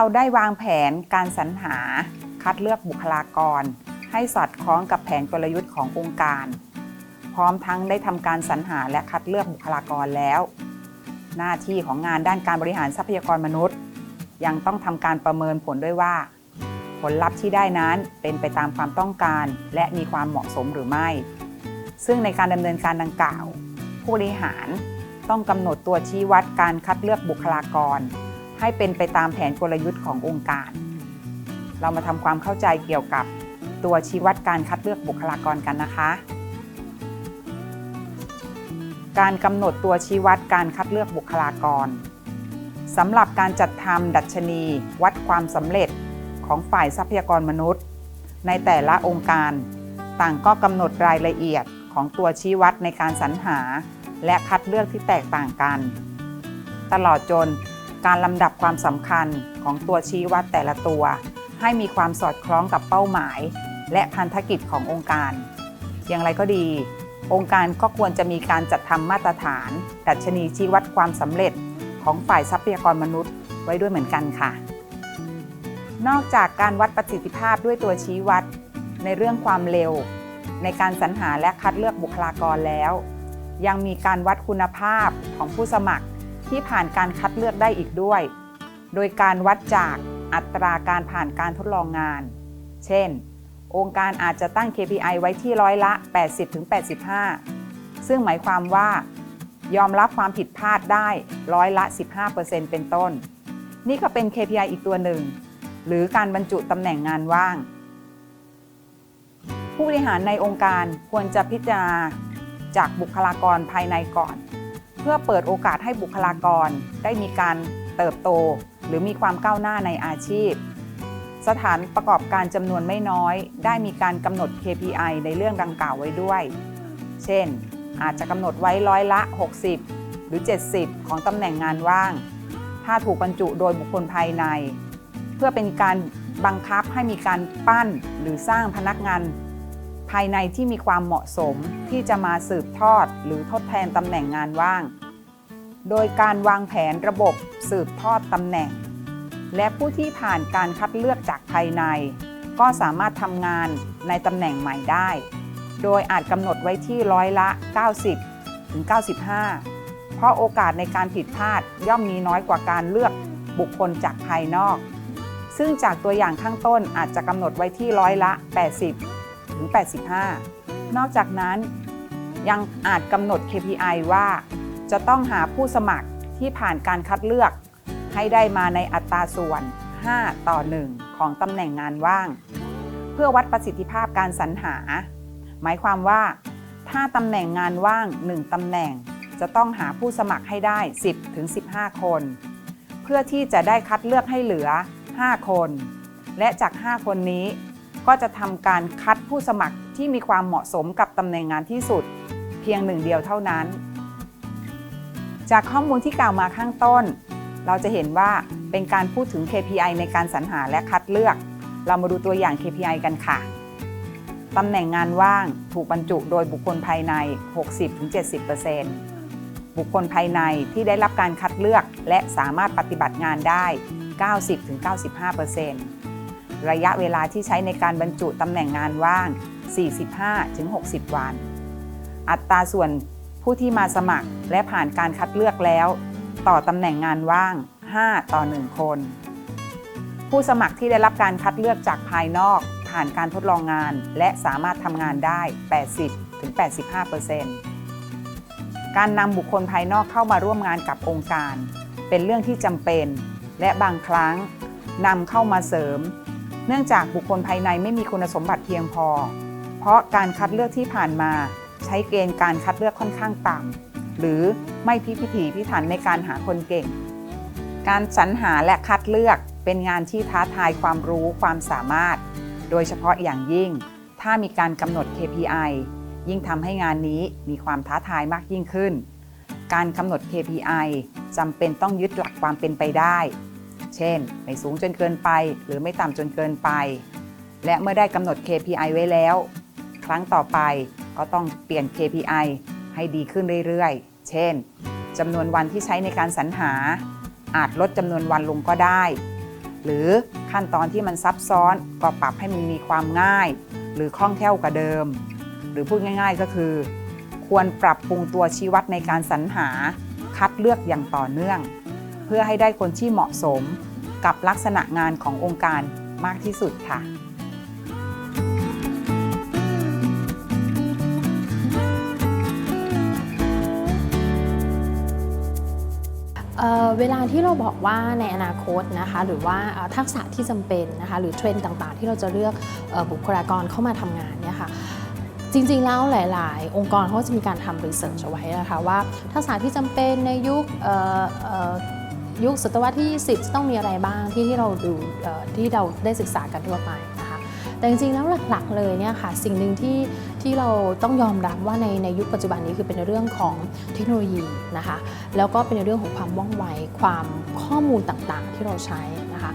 เราได้วางแผนการสรรหาคัดเลือกบุคลากร ให้สอดคล้องกับแผนกลยุทธ์ขององค์การ พร้อมทั้งได้ทำการสรรหาและคัดเลือกบุคลากรแล้ว หน้าที่ของงานด้านการบริหารทรัพยากรมนุษย์ ยังต้องทำการประเมินผลด้วยว่า ผลลัพธ์ที่ได้นั้นเป็นไปตามความต้องการ และมีความเหมาะสมหรือไม่ ซึ่งในการดำเนินการดังกล่าว ผู้บริหารต้องกำหนดตัวชี้วัดการคัดเลือกบุคลากร ให้เป็นไปตามแผนกลยุทธ์ขององค์การ เรามาทำความเข้าใจเกี่ยวกับตัวชี้วัดการคัดเลือกบุคลากรกันนะคะ การกำหนดตัวชี้วัดการคัดเลือกบุคลากรสำหรับการจัดทำดัชนี วัดความสำเร็จของฝ่ายทรัพยากรมนุษย์ ในแต่ละองค์การ ต่างก็กำหนดรายละเอียดของตัวชี้วัดในการสรรหา และคัดเลือกที่แตกต่างกัน ตลอดจน การลำดับความสำคัญของตัวชี้วัดแต่ละตัว ให้มีความสอดคล้องกับเป้าหมาย และพันธกิจขององค์การ อย่างไรก็ดี องค์การก็ควรจะมีการจัดทำมาตรฐาน ดัชนีชี้วัดความสำเร็จของฝ่ายทรัพยากรมนุษย์ไว้ด้วยเหมือนกันค่ะ นอกจากการวัดประสิทธิภาพด้วยตัวชี้วัด ในเรื่องความเร็ว ในการสรรหาและคัดเลือกบุคลากรแล้ว ยังมีการวัดคุณภาพของผู้สมัคร ที่ผ่านการคัดเลือกได้อีกด้วย โดยการวัดจากอัตราการผ่านการทดลองงาน เช่น องค์การอาจจะตั้ง KPI ไว้ที่ร้อยละ 80-85 ซึ่งหมายความว่า ยอมรับความผิดพลาดได้ร้อยละ 15%เป็นต้น นี่ก็เป็น KPI อีกตัวหนึ่ง หรือการบรรจุตำแหน่งงานว่าง ผู้บริหารในองค์การควรจะพิจารณาจากบุคลากรภายในก่อน พื่อเปิดโอกาสให้บุคลากร ได้มีการเติบโต หรือมีความก้าวหน้าในอาชีพ สถานประกอบการจำนวนไม่น้อย ได้มีการกำหนด KPI ในเรื่องดังกล่าวไว้ด้วย เช่น อาจจะกำหนดไว้ร้อยละ 60 หรือ 70 ของตำแหน่งงานว่าง ถ้าถูกบรรจุโดยบุคคลภายใน เพื่อเป็นการบังคับให้มีการปั้นหรือสร้างพนักงาน ภายในที่มีความเหมาะสมที่จะมาสืบทอดหรือทดแทนตำแหน่งงานว่าง โดยการวางแผนระบบสืบทอดตำแหน่ง และผู้ที่ผ่านการคัดเลือกจากภายใน ก็สามารถทำงานในตำแหน่งใหม่ได้ โดยอาจกำหนดไว้ที่ร้อยละ 90 ถึง 95 เพราะโอกาสในการผิดพลาดย่อมมีน้อยกว่าการเลือกบุคคลจากภายนอก ซึ่งจากตัวอย่างข้างต้นอาจจะกำหนดไว้ที่ร้อยละ 80 ถึง 85 นอกจากนั้นยังอาจกำหนด KPI ว่า จะต้องหาผู้สมัครที่ผ่านการคัดเลือก ให้ได้มาในอัตราส่วน 5 ต่อ 1 ของตำแหน่งงานว่าง เพื่อวัดประสิทธิภาพการสรรหา หมายความว่า ถ้าตำแหน่งงานว่าง 1ตำแหน่ง จะต้องหาผู้สมัครให้ได้ 10ถึง15 คน เพื่อที่จะได้คัดเลือกให้เหลือ 5 คน และจาก 5 คนนี้ ก็จะทำการคัดผู้สมัครที่มีความเหมาะสมกับตำแหน่งงานที่สุด เพียงหนึ่งเดียวเท่านั้น จากข้อมูลที่กล่าวมาข้างต้น เราจะเห็นว่าเป็นการพูดถึง KPI ในการสรรหาและคัดเลือก เรามาดูตัวอย่าง KPI กันค่ะตำแหน่งงานว่างถูกบรรจุโดยบุคคลภายใน 60-70%บุคคลภายในที่ได้รับการคัดเลือกและสามารถปฏิบัติงานได้ 90-95% ระยะเวลาที่ใช้ในการบรรจุตำแหน่งงานว่าง 45-60 วัน อัตราส่วนผู้ที่มาสมัครและผ่านการคัดเลือกแล้ว ต่อตำแหน่งงานว่าง 5 ต่อ 1 คน ผู้สมัครที่ได้รับการคัดเลือกจากภายนอก ผ่านการทดลองงาน และสามารถทำงานได้ 80-85%การนำบุคคลภายนอกเข้ามาร่วมงานกับองค์การ เป็นเรื่องที่จำเป็น และบางครั้งนำเข้ามาเสริม เนื่องจากบุคคลภายในไม่มีคุณสมบัติเพียงพอ เพราะการคัดเลือกที่ผ่านมา ใช้เกณฑ์การคัดเลือกค่อนข้างต่ำหรือไม่พิพิถีพิถันในการหาคนเก่ง การสรรหาและคัดเลือกเป็นงานที่ท้าทายความรู้ความสามารถ โดยเฉพาะอย่างยิ่ง ถ้ามีการกำหนด KPI ยิ่งทำให้งานนี้มีความท้าทายมากยิ่งขึ้น การกำหนด KPI จำเป็นต้องยึดหลักความเป็นไปได้ เช่น ไม่สูงจนเกินไป หรือไม่ต่ำจนเกินไป และเมื่อได้กำหนด KPI ไว้แล้ว ครั้งต่อไปก็ต้องเปลี่ยน KPI ให้ดีขึ้นเรื่อยๆ เช่นจำนวนวันที่ใช้ในการสรรหา อาจลดจำนวนวันลงก็ได้ หรือขั้นตอนที่มันซับซ้อนก็ปรับให้มันมีความง่าย หรือคล่องแคล่วกว่าเดิม หรือพูดง่าย ๆก็คือ ควรปรับปรุงตัวชี้วัดในการสรรหา คัดเลือกอย่างต่อเนื่อง เพื่อให้ได้คนที่เหมาะสมกับลักษณะงานขององค์การมากที่สุดค่ะเเวลาที่เราบอกว่าในอนาคตนะคะหรือว่าทักษะที่จำเป็นนะคะหรือเทรนด์ต่างๆ ที่เราจะเลือกอบุคลากรเข้ามาทำงานเนี่ยค่ะจริงๆแล้วหลาย ๆ องค์กรเขาจะมีการทำรีเสิร์ชเอาไว้นะคะว่าทักษะที่จำเป็นในยุค ยุคศตวรรษที่ 20 จะต้องมีอะไรบ้างที่ที่เราดูที่เราได้ศึกษากันทั่วไปนะคะแต่จริงๆแล้วหลักๆเลยเนี่ยค่ะสิ่งหนึ่งที่ที่เราต้องยอมรับว่าในในยุคปัจจุบันนี้คือเป็นเรื่องของเทคโนโลยีนะคะแล้วก็เป็นเรื่องของความว่องไวความข้อมูลต่างๆ ที่เราใช้นะคะ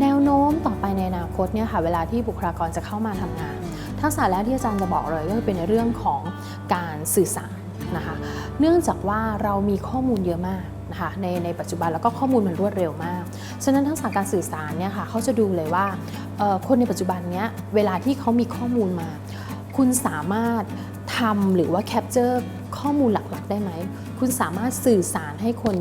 แนวโน้มต่อไปในอนาคตเนี่ยค่ะเวลาที่บุคลากรจะเข้ามาทำงาน ทักษะแรกที่อาจารย์จะบอกเลยก็คือเป็นในเรื่องของการสื่อสารนะคะเนื่องจากว่าเรามีข้อมูลเยอะมาก นะคะในในปัจจุบันแล้วก็ข้อมูลมันรวดเร็วมาก ฉะนั้นทักษะการสื่อสารเนี่ยค่ะเขาจะดูเลยว่าคนในปัจจุบันเนี้ยเวลาที่เขามีข้อมูลมา คุณสามารถทำหรือว่าแคปเจอร์ข้อมูลหลักๆ ได้ไหม คุณสามารถสื่อสารให้คน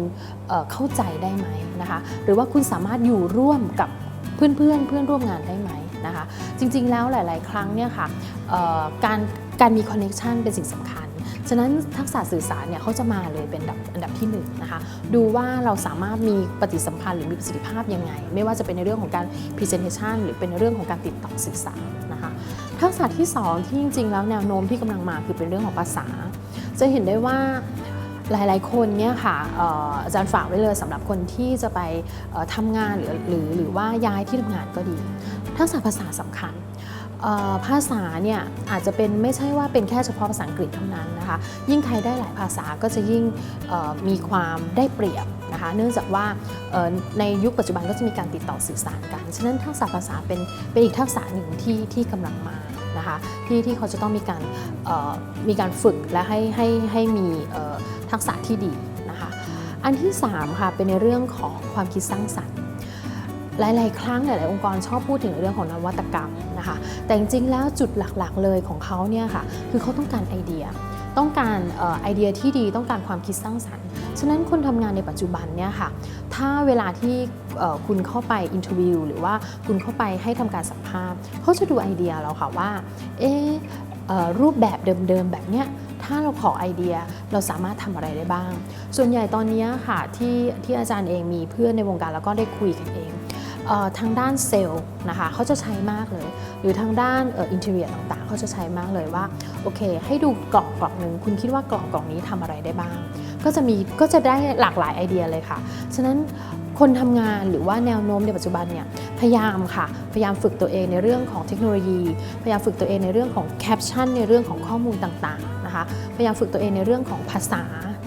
เเข้าใจได้ไหมนะคะหรือว่าคุณสามารถอยู่ร่วมกับเพื่อนๆเพื่อนร่วมงานได้ไหมนะคะจริงๆแล้วหลาย ๆ ครั้งเนี่ยค่ะการการมีคอนเน็ชันเป็นสิ่งสำคัญ ฉะนั้นทักษะสื่อสารเนี่ยเขาจะมาเลยเป็นอันดับอันดับที่หนึ่งนะคะดูว่าเราสามารถมีปฏิสัมพันธ์หรือมีประสิทธิภาพยังไง ไม่ว่าจะเป็นในเรื่องของการ Presentation หรือเป็นในเรื่องของการติดต่อสื่อสารนะคะทักษะที่ 2 ที่จริงๆ แล้วแนวโน้มที่กำลังมาคือเป็นเรื่องของภาษา จะเห็นได้ว่าหลาย ๆ คนเนี่ยค่ะอาจารย์ฝากไว้เลยสำหรับคนที่จะไปเอ่อทำงานหรือหรือหรือว่าย้ายที่ทำงานก็ดี ทักษะภาษาสำคัญ ภาษาเนี่ยอาจจะเป็นไม่ใช่ว่าเป็นแค่เฉพาะภาษาอังกฤษเท่านั้นนะคะยิ่งใครได้หลายภาษาก็จะยิ่งมีความได้เปรียบนะคะเนื่องจากว่าในยุคปัจจุบันก็จะมีการติดต่อสื่อสารกัน ฉะนั้นทักษะภาษาเป็นเป็นอีกทักษะหนึ่งที่ที่กำลังมานะคะที่ที่เขาจะต้องมีการมีการฝึกและให้ให้ให้มีทักษะที่ดีนะคะอันที่3ค่ะเป็นในเรื่องของความคิดสร้างสรรค์ หลาย ๆ ครั้งหลาย ๆ องค์กรชอบพูดถึงเรื่องของนวัตกรรมนะคะ แต่จริง ๆ แล้วจุดหลัก ๆ เลยของเขาเนี่ยค่ะ คือเขาต้องการไอเดีย ต้องการไอเดียที่ดี ต้องการความคิดสร้างสรรค์ ฉะนั้นคนทำงานในปัจจุบันเนี่ยค่ะ ถ้าเวลาที่คุณเข้าไปอินทวิวหรือว่าคุณเข้าไปให้ทำการสัมภาษณ์เขาจะดูไอเดียเราค่ะว่า เอะเอรูปแบบเดิม ๆ แบบเนี้ยถ้าเราขอไอเดียเราสามารถทำอะไรได้บ้าง ส่วนใหญ่ตอนนี้ค่ะที่ที่อาจารย์เองมีเพื่อนในวงการแล้วก็ได้คุยกันเอง ทางด้านเซลล์นะคะเขาจะใช้มากเลย หรือทางด้านอินเทอร์เนียต่างๆเขาจะใช้มากเลยว่าโอเค ให้ดูกล่องกล่องหนึ่งคุณคิดว่ากล่องกล่องนี้ทำอะไรได้บ้าง ก็จะมีก็จะได้หลากหลายไอเดียเลยค่ะ ฉะนั้นคนทำงานหรือว่าแนวโน้มในปัจจุบันเนี่ยพยายามค่ะ พยายามฝึกตัวเองในเรื่องของเทคโนโลยี พยายามฝึกตัวเองในเรื่องของแคปชั่นในเรื่องของข้อมูลต่างๆนะคะพยายามฝึกตัวเองในเรื่องของภาษา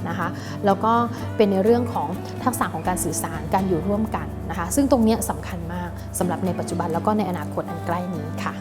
นะคะแล้วก็เป็นในเรื่องของทักษะของการสื่อสารการอยู่ร่วมกัน นะคะ ซึ่งตรงนี้สำคัญมากสำหรับในปัจจุบันแล้วก็ในอนาคตอันใกล้นี้ค่ะ